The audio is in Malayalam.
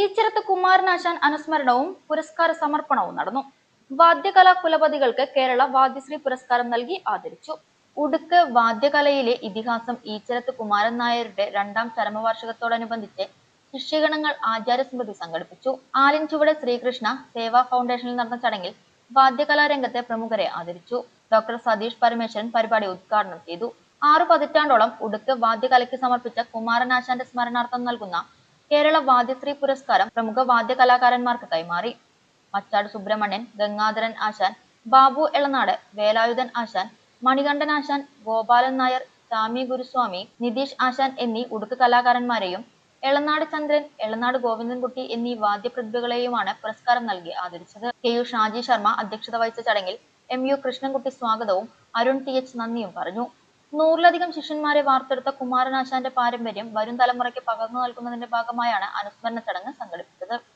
ഈച്ചിറത്ത് കുമാരനാശാൻ അനുസ്മരണവും പുരസ്കാര സമർപ്പണവും നടന്നു. വാദ്യകലാ കുലപതികൾക്ക് കേരള വാദ്യശ്രീ പുരസ്കാരം നൽകി ആദരിച്ചു. ഉടുക്ക് വാദ്യകലയിലെ ഇതിഹാസം ഈച്ചിറത്ത് കുമാരൻ നായരുടെ രണ്ടാം ചരമവാർഷികത്തോടനുബന്ധിച്ച് ശിഷ്യഗണങ്ങൾ ആചാര്യസ്മൃതി സംഘടിപ്പിച്ചു. ആലിൻചുവട് ശ്രീകൃഷ്ണ സേവാ ഫൗണ്ടേഷനിൽ നടന്ന ചടങ്ങിൽ വാദ്യകലാരംഗത്തെ പ്രമുഖരെ ആദരിച്ചു. ഡോക്ടർ സതീഷ് പരമേശ്വരൻ പരിപാടി ഉദ്ഘാടനം ചെയ്തു. ആറു പതിറ്റാണ്ടോളം ഉടുക്ക് വാദ്യകലയ്ക്ക് സമർപ്പിച്ച കുമാരനാശാന്റെ സ്മരണാർത്ഥം നൽകുന്ന കേരള വാദ്യശ്രീ പുരസ്കാരം പ്രമുഖ വാദ്യ കലാകാരന്മാർക്ക് കൈമാറി. മച്ചാട് സുബ്രഹ്മണ്യൻ ഗംഗാധരൻ ആശാൻ ബാബു എളനാട് വേലായുധൻ ആശാൻ മണികണ്ഠൻ ആശാൻ ഗോപാലൻ നായർ ചാമി ഗുരുസ്വാമി നിതീഷ് ആശാൻ എന്നീ ഉടുക്ക് കലാകാരന്മാരെയും എളനാട് ചന്ദ്രൻ എളനാട് ഗോവിന്ദൻകുട്ടി എന്നീ വാദ്യപ്രതിഭകളെയുമാണ് പുരസ്കാരം നൽകി ആദരിച്ചത്. കെ യു ഷാജി ശർമ്മ അധ്യക്ഷത വഹിച്ച ചടങ്ങിൽ എം യു കൃഷ്ണൻകുട്ടി സ്വാഗതവും അരുൺ ടി എച്ച് നന്ദിയും പറഞ്ഞു. നൂറിലധികം ശിഷ്യന്മാരെ വാർത്തെടുത്ത കുമാരനാശാന്റെ പാരമ്പര്യം വരും തലമുറയ്ക്ക് പകർന്നു നൽകുന്നതിന്റെ ഭാഗമായാണ് അനുസ്മരണ ചടങ്ങ് സംഘടിപ്പിച്ചത്.